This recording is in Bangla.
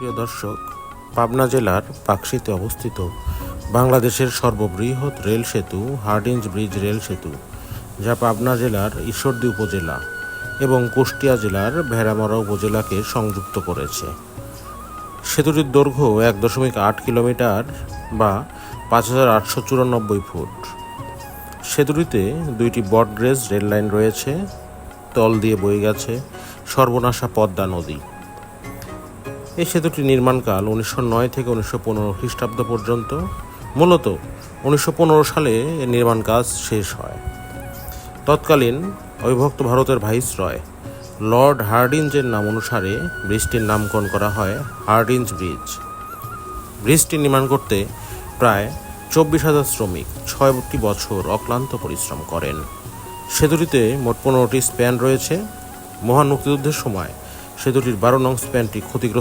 প্রিয় দর্শক, পাবনা জেলার পাকশিতে অবস্থিত বাংলাদেশের সর্ববৃহৎ রেল সেতু হার্ডিঞ্জ ব্রিজ রেল সেতু, যা পাবনা জেলার ঈশ্বরদী উপজেলা এবং কুষ্টিয়া জেলার ভেড়ামারা উপজেলাকে সংযুক্ত করেছে। সেতুটির দৈর্ঘ্য এক দশমিক আট কিলোমিটার বা পাঁচ হাজার আটশো চুরানব্বই ফুট। সেতুটিতে দুইটি বটগ্রেজ রেল লাইন রয়েছে, তল দিয়ে বয়ে গেছে সর্বনাশা পদ্মা নদী। এই সেতুটি নির্মাণকাল উনিশশো নয় থেকে উনিশশো পনেরো খ্রিস্টাব্দ পর্যন্ত। মূলত উনিশশো পনেরো সালে এর নির্মাণ কাজ শেষ হয়। তৎকালীন অবিভক্ত ভারতের ভাইসরয় লর্ড হার্ডিঞ্জের নাম অনুসারে ব্রিজটির নামকরণ করা হয় হার্ডিঞ্জ ব্রিজ। ব্রিজটি নির্মাণ করতে প্রায় চব্বিশ হাজার শ্রমিক ছয়টি বছর অক্লান্ত পরিশ্রম করেন। সেতুটিতে মোট পনেরোটি স্প্যান রয়েছে। মহান মুক্তিযুদ্ধের সময় সেতুটির বারো নং স্প্যানটি ক্ষতিগ্রস্ত